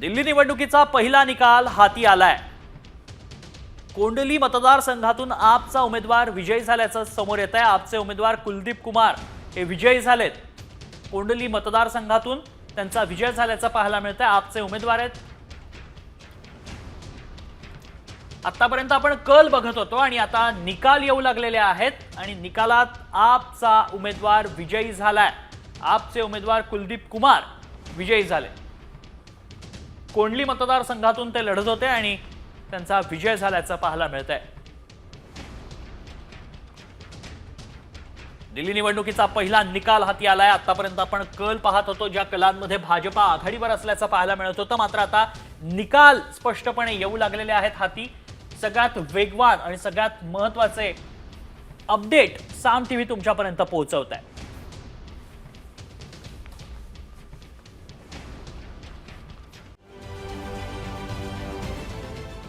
दिल्ली निवडणुकीचा पहिला निकाल हाती आलाय. कोंडली मतदारसंघातून आपचा उमेदवार विजयी झाल्याचं समोर येत आहे आपचे उमेदवार कुलदीप कुमार हे विजयी झालेत. कोंडली मतदारसंघातून त्यांचा विजय झाल्याचं पाहायला मिळत आहे आपचे उमेदवार आहेत. आतापर्यंत आपण कल बघत होतो आणि आता निकाल येऊ लागलेले आहेत आणि निकालात आपचा उमेदवार विजयी झालाय. आपचे उमेदवार कुलदीप कुमार विजयी झाले. कोंडली मतदारसंघातून ते लढत होते आणि त्यांचा विजय झाल्याचं पाहायला मिळत आहे दिल्ली निवडणुकीचा पहिला निकाल हाती आलाय. आतापर्यंत आपण कल पाहत होतो ज्या कलांमध्ये भाजपा आघाडीवर असल्याचं पाहायला मिळत होतं. मात्र आता निकाल स्पष्टपणे येऊ लागलेले आहेत हाती. सगळ्यात वेगवान आणि सगळ्यात महत्त्वाचे अपडेट साम टीव्ही तुमच्यापर्यंत पोहोचवत आहे